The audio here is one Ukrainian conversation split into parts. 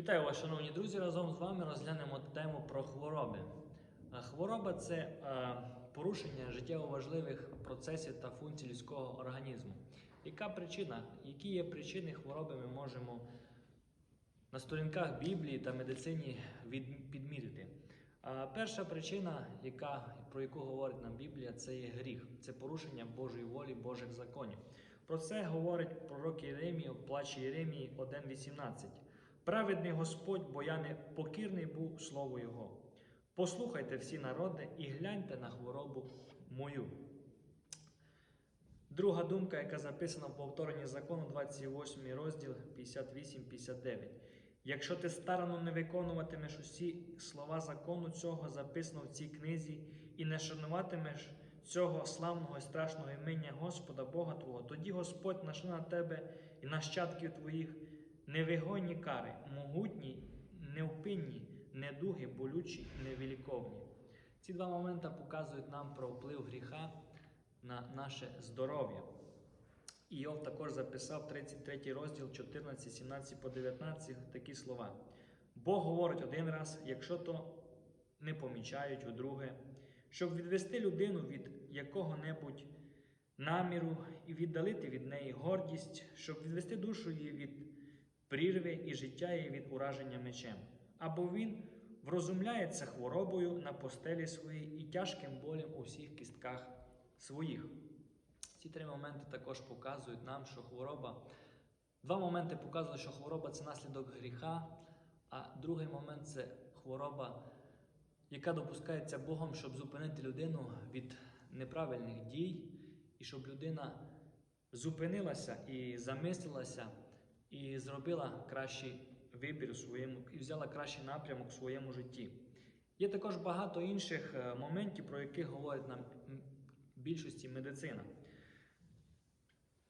Вітаю вас, шановні друзі! Разом з вами розглянемо тему про хвороби. Хвороба це е, порушення життєво важливих процесів та функцій людського організму. Яка причина? Які є причини хвороби, ми можемо на сторінках Біблії та медицині підмірити. Перша причина, яка, про яку говорить нам Біблія, це є гріх, це порушення Божої волі, Божих законів. Про це говорить пророк Єремій в плачі Єремії 1.18. Праведний Господь, бо я не покірний був слову Його. Послухайте всі народи і гляньте на хворобу мою. Друга думка, яка записана в повторенні закону, 28 розділ 58-59. Якщо ти старано не виконуватимеш усі слова закону цього, записано в цій книзі, і не шануватимеш цього славного і страшного імення Господа Бога Твого, тоді Господь нашле на тебе і нащадків твоїх невигойні кари, могутні, невпинні, недуги, болючі, невіліковні. Ці два моменти показують нам про вплив гріха на наше здоров'я. Іов також записав 33 розділ 14, 17 по 19 такі слова. Бог говорить один раз, якщо то не помічають удруге, щоб відвести людину від якого-небудь наміру і віддалити від неї гордість, щоб відвести душу її від прірви і життя її від ураження мечем. Або він врозумляється хворобою на постелі своїй і тяжким болем у всіх кістках своїх. Ці три моменти також показують нам, що хвороба. Два моменти показують, що хвороба це наслідок гріха, а другий момент це хвороба, яка допускається Богом, щоб зупинити людину від неправильних дій, і щоб людина зупинилася і замислилася, і зробила кращий вибір своєму, і взяла кращий напрямок у своєму житті. Є також багато інших моментів, про яких говорить нам більшості медицина.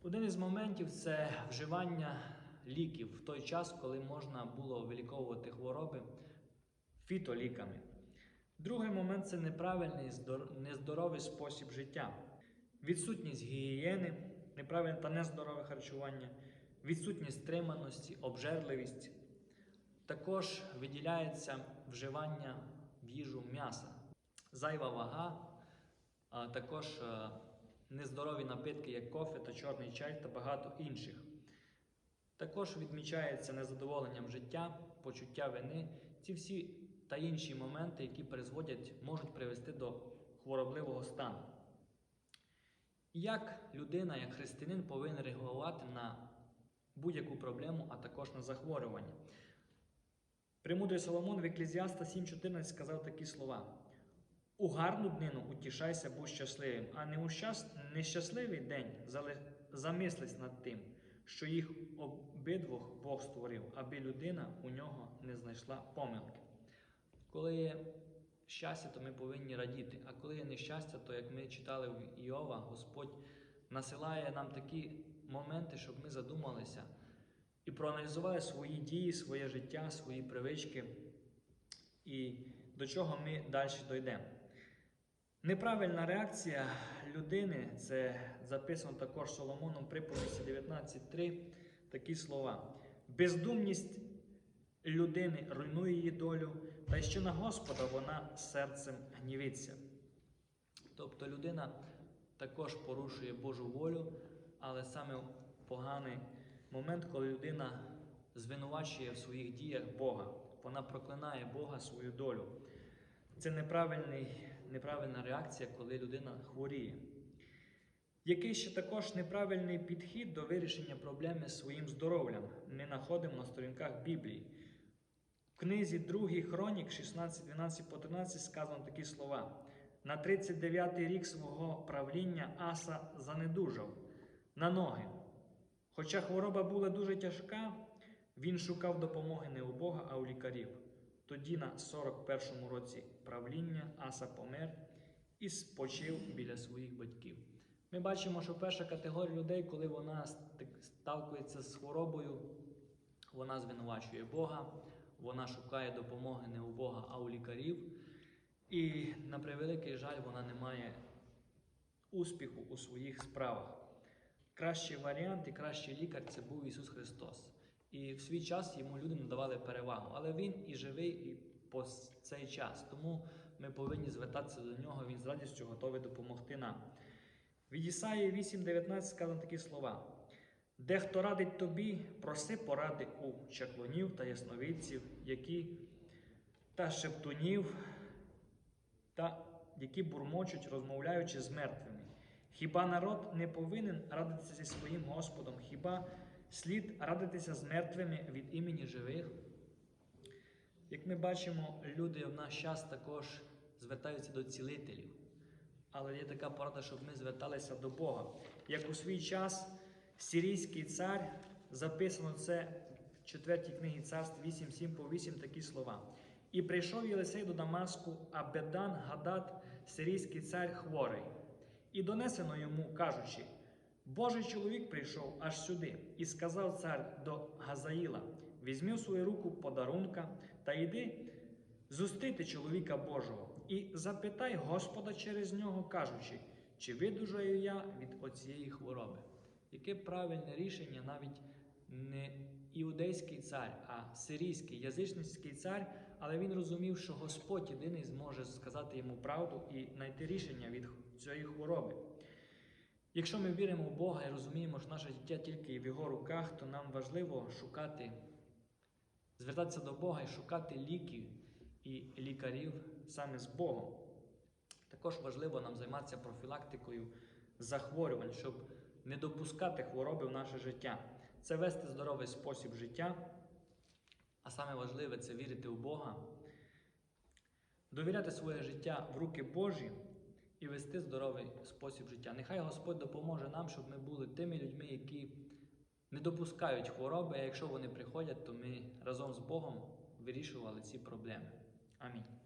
Один із моментів це вживання ліків в той час, коли можна було виліковувати хвороби фітоліками. Другий момент це неправильний нездоровий спосіб життя, відсутність гігієни, неправильне та нездорове харчування, відсутність стриманості, обжерливість. Також виділяється вживання в їжу м'яса, зайва вага, а також е, нездорові напитки, як кофе та чорний чай та багато інших. Також відмічається незадоволенням життя, почуття вини. Ці всі та інші моменти, які призводять, можуть привести до хворобливого стану. Як людина, як християнин, повинен реагувати на будь-яку проблему, а також на захворювання. Премудрий Соломон в Еклезіаста 7.14 сказав такі слова: у гарну днину утішайся, будь щасливим, а не у щас... нещасливий день замислись над тим, що їх обидвох Бог створив, аби людина у нього не знайшла помилки. Коли є щастя, то ми повинні радіти. А коли є нещастя, то як ми читали в Іова, Господь насилає нам такі моменти, щоб ми задумалися і проаналізували свої дії, своє життя, свої привички і до чого ми далі дійдемо. Неправильна реакція людини це записано також Соломоном приповісті 19.3 такі слова. Бездумність людини руйнує її долю, та й що на Господа вона серцем гнівиться. Тобто людина також порушує Божу волю, але саме поганий момент, коли людина звинувачує в своїх діях Бога. Вона проклинає Бога свою долю. Це неправильна реакція, коли людина хворіє. Який ще також неправильний підхід до вирішення проблеми з своїм здоров'ям ми знаходимо на сторінках Біблії. В книзі 2 Хронік 16, 12 по 13 сказано такі слова. На 39-й рік свого правління Аса занедужав на ноги. Хоча хвороба була дуже тяжка, він шукав допомоги не у Бога, а у лікарів. Тоді на 41-му році правління Аса помер і спочив біля своїх батьків. Ми бачимо, що перша категорія людей, коли вона сталкується з хворобою, вона звинувачує Бога, вона шукає допомоги не у Бога, а у лікарів. І на превеликий жаль, вона не має успіху у своїх справах. Кращий варіант і кращий лікар це був Ісус Христос. І в свій час йому люди надавали перевагу. Але він і живий і по цей час. Тому ми повинні звертатися до нього. Він з радістю готовий допомогти нам. Від Ісаї 8.19 сказано такі слова. Дехто радить тобі, проси поради у чаклунів та ясновидців, які та шептунів, та які бурмочуть, розмовляючи з мертвими. Хіба народ не повинен радитися зі своїм Господом? Хіба слід радитися з мертвими від імені живих? Як ми бачимо, люди в наш час також звертаються до цілителів. Але є така порада, щоб ми зверталися до Бога. Як у свій час сирійський цар, записано це в 4 книгі царств 8.7 по 8 такі слова. І прийшов Єлисей до Дамаску, а Бедан Гадат, сирійський цар хворий. І донесено йому, кажучи: Божий чоловік прийшов аж сюди, і сказав цар до Газаїла: візьми в свою руку подарунка та йди зустріти чоловіка Божого, і запитай Господа через нього, кажучи, чи видужаю я від оцієї хвороби. Яке правильне рішення навіть не іудейський цар, а сирійський язичницький цар, але він розумів, що Господь єдиний зможе сказати йому правду і знайти рішення від цієї хвороби. Якщо ми віримо в Бога і розуміємо, що наше життя тільки в Його руках, то нам важливо шукати, звертатися до Бога і шукати ліків і лікарів саме з Богом. Також важливо нам займатися профілактикою захворювань, щоб не допускати хвороби в наше життя. Це вести здоровий спосіб життя, а саме важливе це вірити в Бога, довіряти своє життя в руки Божі і вести здоровий спосіб життя. Нехай Господь допоможе нам, щоб ми були тими людьми, які не допускають хвороби, а якщо вони приходять, то ми разом з Богом вирішували ці проблеми. Амінь.